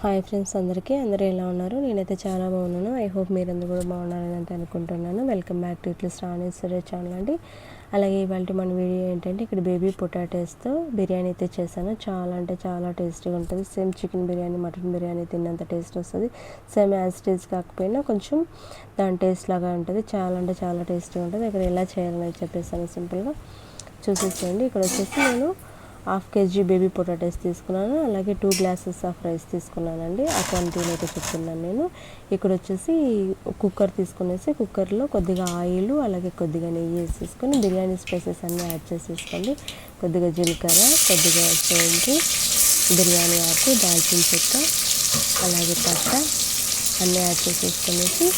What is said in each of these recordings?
Hi friends అందరికీ అందరూ ఎలా ఉన్నారు? నేనైతే చాలా బాగున్నాను. ఐ హోప్ మీరందరూ కూడా బాగున్నారని అయితే అనుకుంటున్నాను వెల్కమ్ బ్యాక్ టు ఇట్లా శ్రావణేశ్వర ఛానల్ అండి. అలాగే ఇవాళ మన వీడియో ఏంటంటే ఇక్కడ బేబీ పొటాటోస్తో బిర్యానీ అయితే చేశాను. చాలా అంటే చాలా టేస్టీగా ఉంటుంది. Same chicken biryani mutton biryani తిన్నంత టేస్ట్ వస్తుంది. సేమ్ యాజ్ టేస్ట్ కాకపోయినా కొంచెం దాని టేస్ట్ లాగా ఉంటుంది. చాలా అంటే చాలా టేస్టీగా ఉంటుంది. ఇక్కడ ఎలా చేయాలని చెప్పేసాను సింపుల్గా చూసేసేయండి. ఇక్కడ వచ్చేసి నేను హాఫ్ కేజీ బేబీ పొటాటోస్ తీసుకున్నాను. అలాగే టూ గ్లాసెస్ ఆఫ్ రైస్ తీసుకున్నానండి. ఆ క్వాంటిటీని అయితే చెప్తున్నాను నేను. ఇక్కడ వచ్చేసి కుక్కర్ తీసుకునేసి కుక్కర్లో కొద్దిగా ఆయిల్ అలాగే కొద్దిగా నెయ్యి వేసేసుకొని బిర్యానీ స్పైసెస్ అన్నీ యాడ్ చేసేసుకోండి. కొద్దిగా జీలకర్ర కొద్దిగా సోంపు బిర్యానీ ఆకు దాల్చిన చెక్క అలాగే పట్ట అన్నీ యాడ్ చేసేసుకునేసి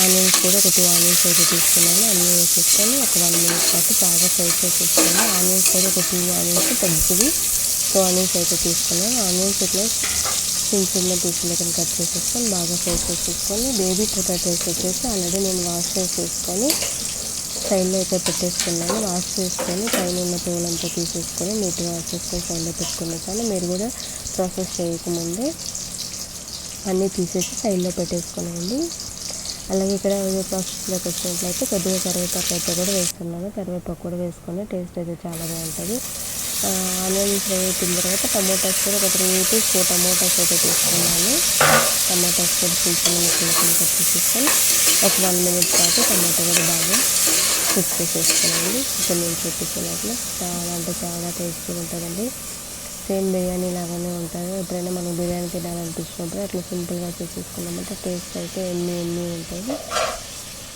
ఆనియన్స్ కూడా ఒక టూ ఆనియన్స్ అయితే తీసుకున్నాను. అన్నీ వేసేసుకొని ఒక వన్ మినిట్ పాటు బాగా ఫ్రై చేసేసుకొని ఆనియన్స్ కూడా ఒక టూ ఆనియన్స్ పెద్దవి టూ ఆనియన్స్ అయితే తీసుకున్నాను. ఆనియన్స్ ఇట్లా చిన్న చిన్న పీసులు కట్ చేసేసుకొని బాగా ఫ్రై చేసేసుకొని బేబీ పొటాటోస్ వచ్చేసి ఆల్రెడీ నేను వాష్ చేసేసుకొని సైడ్లో అయితే పెట్టేసుకున్నాను. వాష్ చేసుకొని పైన ఉన్న తోలంతా తీసేసుకొని నీట్గా వాష్ చేసుకొని సైడ్లో కానీ మీరు కూడా ప్రాసెస్ చేయకముందే అన్నీ తీసేసి సైడ్లో పెట్టేసుకున్నాండి అలాగే ఇక్కడ ప్రాసెస్లోకి వచ్చినట్లయితే కొద్దిగా కరివేపాకు అయితే కూడా వేస్తున్నాను. కరివేపాకు కూడా వేసుకొని టేస్ట్ అయితే చాలా బాగుంటుంది. ఆనియన్ ఫ్రై అయిపోయిన తర్వాత టమోటాస్ కూడా ఒక త్రీ టు ఫోర్ టమోటాస్ అయితే తీసుకున్నాను. టమాటాస్ కూడా చిన్న చిన్న ముక్కలు కట్ చేసేసుకొని ఒక వన్ మినిట్ పాటు టమాటా కూడా బాగా కుక్ చేసేసుకోనండి ఇక్కడ నేను చూపించినట్లు చాలా అంటే చాలా టేస్టీగా ఉంటుందండి. సేమ్ బిర్యానీ లాగానే ఉంటుంది. ఎప్పుడైనా మనం బిర్యానీ తినాలనిపించినప్పుడు అట్లా సింపుల్గా చేసేసుకున్నామంటే టేస్ట్ అయితే ఎన్ని ఎన్ని ఉంటుంది.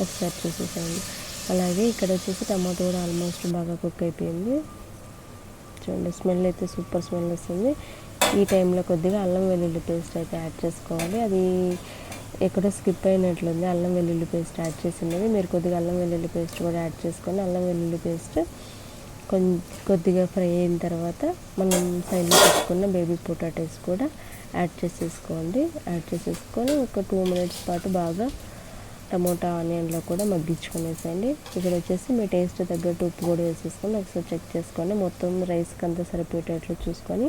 ఒకసారి చూసేసేయండి. అలాగే ఇక్కడ వచ్చేసి టమాటో కూడా ఆల్మోస్ట్ బాగా కుక్ అయిపోయింది. చూడండి స్మెల్ అయితే సూపర్ స్మెల్ వస్తుంది. ఈ టైంలో కొద్దిగా అల్లం వెల్లుల్లి పేస్ట్ అయితే యాడ్ చేసుకోవాలి. అది ఎక్కడో స్కిప్ అయినట్లుంది. అల్లం వెల్లుల్లి పేస్ట్ యాడ్ చేసినది మీరు కొద్దిగా అల్లం వెల్లుల్లి పేస్ట్ కూడా యాడ్ చేసుకొని అల్లం వెల్లుల్లి పేస్ట్ కొద్దిగా ఫ్రై అయిన తర్వాత మనం సైడ్లో పెట్టుకున్న బేబీ పొటాటోస్ కూడా యాడ్ చేసేసుకోండి. యాడ్ చేసేసుకొని ఒక టూ మినిట్స్ పాటు బాగా టమోటా ఆనియన్లో కూడా మగ్గించుకునేసండి ఇక్కడ వచ్చేసి మీ టేస్ట్ తగ్గట్టు ఉప్పు కూడా వేసేసుకొని ఒకసారి చెక్ చేసుకొని మొత్తం రైస్కి అంతా సరిపోయేటట్లు చూసుకొని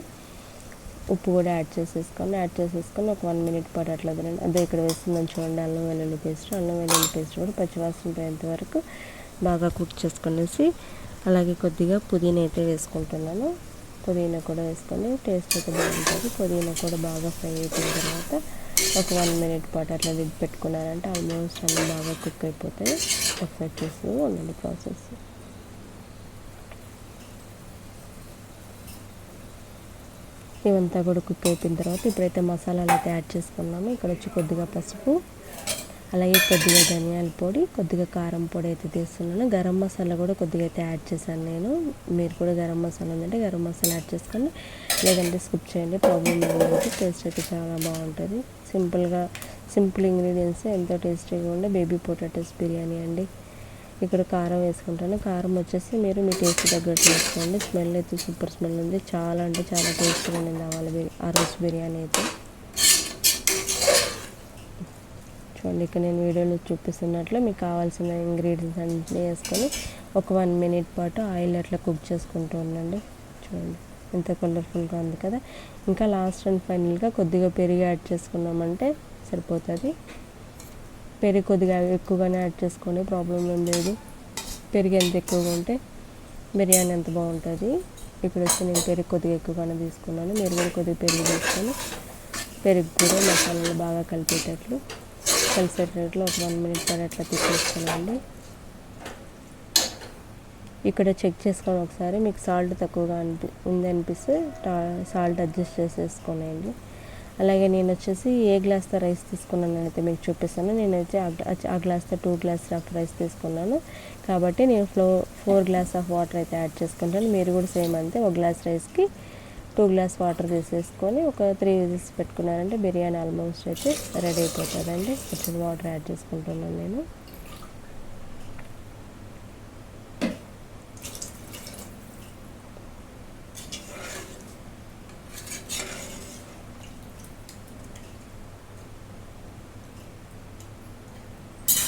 ఉప్పు కూడా యాడ్ చేసేసుకొని యాడ్ చేసేసుకొని ఒక వన్ మినిట్ పాటు అట్లా తినండి. అదే ఇక్కడ వేస్తుందని చూడండి. అల్లం వెల్లుల్లి పేస్ట్ అల్లం వెల్లుల్లి పేస్ట్ కూడా పచ్చివాసన పోయేంత వరకు బాగా కుక్ చేసుకునేసి అలాగే కొద్దిగా పుదీనా అయితే వేసుకుంటున్నాను. పుదీనా కూడా వేసుకొని టేస్ట్ అయితే బాగుంటుంది. పుదీనా కూడా బాగా ఫ్రై అయిపోయిన తర్వాత ఒక వన్ మినిట్ పాటు అట్లా లిడ్ పెట్టుకున్నారంటే ఆల్మోస్ట్ అన్నీ బాగా కుక్ అయిపోతాయి. ఒకసారి చూస్తూ ఉండండి ప్రాసెస్ ఇవంతా కూడా కుక్ అయిపోయిన తర్వాత ఇప్పుడైతే మసాలాలు అయితే యాడ్ చేసుకున్నాము. ఇక్కడ వచ్చి కొద్దిగా పసుపు అలాగే కొద్దిగా ధనియాల పొడి కొద్దిగా కారం పొడి అయితే తీస్తున్నాను గరం మసాలా కూడా కొద్దిగా అయితే యాడ్ చేశాను నేను. మీరు కూడా గరం మసాలా ఉందంటే గరం మసాలా యాడ్ చేసుకోండి. లేదంటే స్కిప్ చేయండి. ప్రాబ్లం ఏంటంటే టేస్ట్ అయితే చాలా బాగుంటుంది. సింపుల్గా సింపుల్ ఇంగ్రీడియంట్స్ ఎంతో టేస్టీగా ఉండే బేబీ పొటాటోస్ బిర్యానీ అండి. ఇక్కడ కారం వేసుకుంటాను. కారం వచ్చేసి మీరు మీ టేస్ట్ తగ్గట్టు వేసుకోండి. స్మెల్ అయితే సూపర్ స్మెల్ ఉంది. చాలా అంటే చాలా టేస్టీగా ఉండింది వాళ్ళ ఆ రోజు బిర్యానీ అయితే చూడండి ఇక్కడ నేను వీడియోలో చూపిస్తున్నట్లు మీకు కావాల్సిన ఇంగ్రీడియంట్స్ అన్నీ వేసుకొని ఒక వన్ మినిట్ పాటు ఆయిల్ అట్లా కుక్ చేసుకుంటూ ఉండండి. చూడండి ఎంత కలర్ఫుల్గా ఉంది కదా. ఇంకా లాస్ట్ అండ్ ఫైనల్గా కొద్దిగా పెరుగు యాడ్ చేసుకున్నామంటే సరిపోతుంది. పెరుగు కొద్దిగా ఎక్కువగానే యాడ్ చేసుకోండి ప్రాబ్లం ఏం లేదు. పెరుగు ఎంత ఎక్కువగా ఉంటే బిర్యానీ ఎంత బాగుంటుంది. ఇప్పుడు వచ్చి నేను పెరుగు కొద్దిగా ఎక్కువగానే తీసుకున్నాను. మీరు కూడా కొద్దిగా పెరుగు తీసుకొని పెరుగు కూడా మసాలాలు బాగా కలిపేటట్లు కలిసేటట్లు ఒక వన్ మినిట్ పాటు అట్లా తిప్పేసుకోనండి ఇక్కడ చెక్ చేసుకొని ఒకసారి మీకు సాల్ట్ తక్కువగా అనిపి ఉంది అనిపిస్తే సాల్ట్ అడ్జస్ట్ చేసేసుకోనండి అలాగే నేను వచ్చేసి ఏ గ్లాస్తో రైస్ తీసుకున్నాను అయితే మీకు చూపిస్తాను. నేను వచ్చి ఆ గ్లాస్తో టూ గ్లాస్ ఆఫ్ రైస్ తీసుకున్నాను. కాబట్టి నేను flow four glass of water అయితే యాడ్ చేసుకుంటాను. మీరు కూడా సేమ్ అంతే ఒక గ్లాస్ రైస్కి టూ గ్లాస్ వాటర్ తీసేసుకొని ఒక త్రీ విజిల్స్ పెట్టుకున్నారంటే బిర్యానీ ఆల్మోస్ట్ అయితే రెడీ అయిపోతుందండి. కొంచెం వాటర్ యాడ్ చేసుకుంటున్నాను నేను.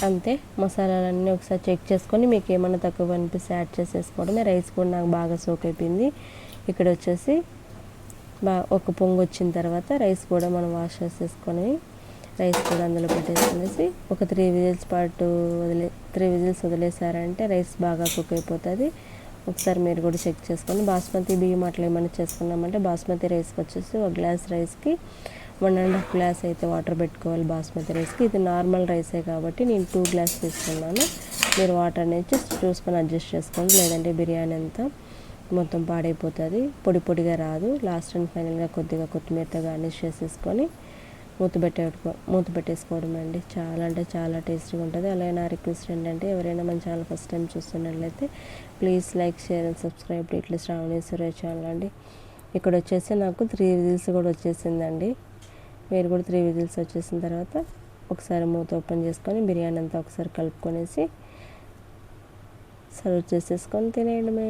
అంతే మసాలాలన్నీ ఒకసారి చెక్ చేసుకొని మీకు ఏమైనా తక్కువ అనిపిస్తే యాడ్ చేసేసుకోవడమే. రైస్ కూడా నాకు బాగా సోక్ అయిపోయింది. ఇక్కడ వచ్చేసి బాగా ఒక పొంగు వచ్చిన తర్వాత రైస్ కూడా మనం వాష్ చేసేసుకొని రైస్ కూడా అందులో పెట్టేసుకునేసి ఒక త్రీ విజిల్స్ పాటు వదిలే త్రీ విజిల్స్ వదిలేసారంటే రైస్ బాగా కుక్ అయిపోతుంది. ఒకసారి మీరు కూడా చెక్ చేసుకొని బాస్మతి బియ్యం అట్లా ఏమైనా చేసుకున్నామంటే బాస్మతి రైస్కి వచ్చేసి ఒక గ్లాస్ రైస్కి వన్ అండ్ హాఫ్ గ్లాస్ అయితే వాటర్ పెట్టుకోవాలి బాస్మతి రైస్కి. ఇది నార్మల్ రైసే కాబట్టి నేను టూ గ్లాస్ తీసుకున్నాను. మీరు వాటర్ అనేది చూసుకొని అడ్జస్ట్ చేసుకోండి. లేదంటే బిర్యానీ అంతా మొత్తం పాడైపోతుంది. పొడి పొడిగా రాదు. లాస్ట్ అండ్ ఫైనల్గా కొద్దిగా కొత్తిమీరతో గార్నిష్ చేసేసుకొని మూత పెట్టే మూత పెట్టేసుకోవడం అండి. చాలా అంటే చాలా టేస్టీగా ఉంటుంది. అలాగే నా రిక్వెస్ట్ ఏంటంటే ఎవరైనా మన ఛానల్ ఫస్ట్ టైం చూస్తున్నట్లయితే please like share and subscribe ఇట్లా శ్రావణేశ్వర ఛానల్ అండి. ఇక్కడ వచ్చేసి నాకు త్రీ విజిల్స్ కూడా వచ్చేసిందండి. మీరు కూడా త్రీ విజిల్స్ వచ్చేసిన తర్వాత ఒకసారి మూత ఓపెన్ చేసుకొని బిర్యానీ అంతా ఒకసారి కలుపుకొనేసి సర్వ్ చేసేసుకొని తినేయడమే.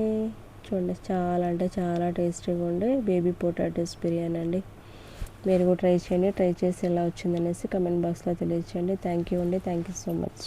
చూడండి చాలా అంటే చాలా టేస్టీగా ఉండే బేబీ పొటాటోస్ బిర్యానీ అండి. మీరు కూడా ట్రై చేయండి ట్రై చేసి ఎలా వచ్చిందనేసి కమెంట్ బాక్స్లో తెలియచేయండి. థ్యాంక్ యూ అండి థ్యాంక్ యూ సో మచ్.